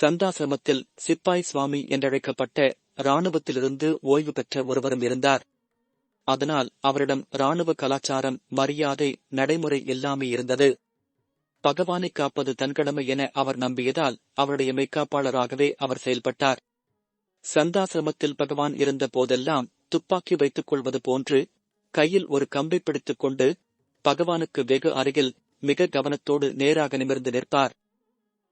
சந்தாசிரமத்தில் சிப்பாய் சுவாமி என்றழைக்கப்பட்ட இராணுவத்திலிருந்து ஓய்வு பெற்ற ஒருவரும் இருந்தார். அதனால் அவரிடம் இராணுவ கலாச்சாரம் மரியாதை நடைமுறை எல்லாமே இருந்தது. பகவானை காப்பது தன் கடமை என அவர் நம்பியதால் அவருடைய மெய்காப்பாளராகவே அவர் செயல்பட்டார். சந்தாசிரமத்தில் பகவான் இருந்த போதெல்லாம் துப்பாக்கி வைத்துக் கொள்வது போன்று கையில் ஒரு கம்பை பிடித்துக் கொண்டு பகவானுக்கு வெகு அருகில் மிக கவனத்தோடு நேராக நிமிர்ந்து நிற்பார்.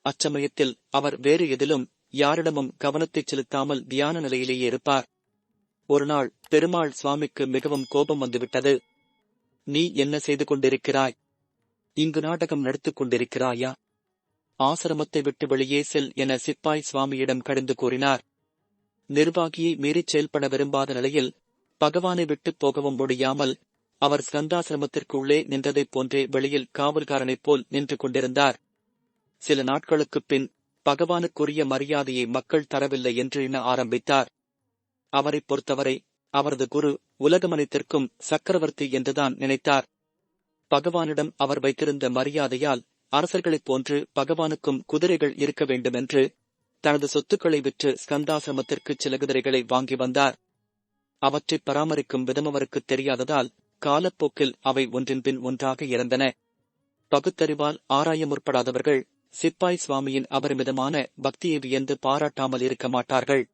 அச்சமயத்தில் அவர் வேறு எதிலும் யாரிடமும் கவனத்தை செலுத்தாமல் தியான நிலையிலேயே இருப்பார். ஒருநாள் பெருமாள் சுவாமிக்கு மிகவும் கோபம் வந்துவிட்டது. நீ என்ன செய்து கொண்டிருக்கிறாய்? இங்கு நாடகம் நடித்துக் கொண்டிருக்கிறாயா? ஆசிரமத்தை விட்டு வெளியே செல் என சிப்பாய் சுவாமியிடம் கடிந்து கூறினார். நிர்வாகியை மீறிச் செயல்பட விரும்பாத நிலையில் பகவானை விட்டுப் போகவும் முடியாமல் அவர் ஸ்கந்தாசிரமத்திற்குள்ளே நின்றதைப் போன்றே வெளியில் காவல்காரனைப் போல் நின்று கொண்டிருந்தார். சில நாட்களுக்குப் பின் பகவானுக்குரிய மரியாதையை மக்கள் தரவில்லை என்று எண்ண ஆரம்பித்தார். அவரைப் பொறுத்தவரை அவரது குரு உலகமனைத்திற்கும் சக்கரவர்த்தி என்றுதான் நினைத்தார். பகவானிடம் அவர் வைத்திருந்த மரியாதையால் அரசர்களைப் போன்று பகவானுக்கும் குதிரைகள் இருக்க வேண்டுமென்று தனது சொத்துக்களை விற்று ஸ்கந்தாசிரமத்திற்கு சில குதிரைகளை வாங்கி வந்தார். அவற்றை பராமரிக்கும் விதம் அவருக்கு தெரியாததால் காலப்போக்கில் அவை ஒன்றின் பின் ஒன்றாக இறந்தன பகுத்தறிவால் ஆராய முற்படாதவர்கள் சிப்பாய் சுவாமியின் அபரிமிதமான பக்தியை வியந்து பாராட்டாமல் இருக்க மாட்டார்கள்.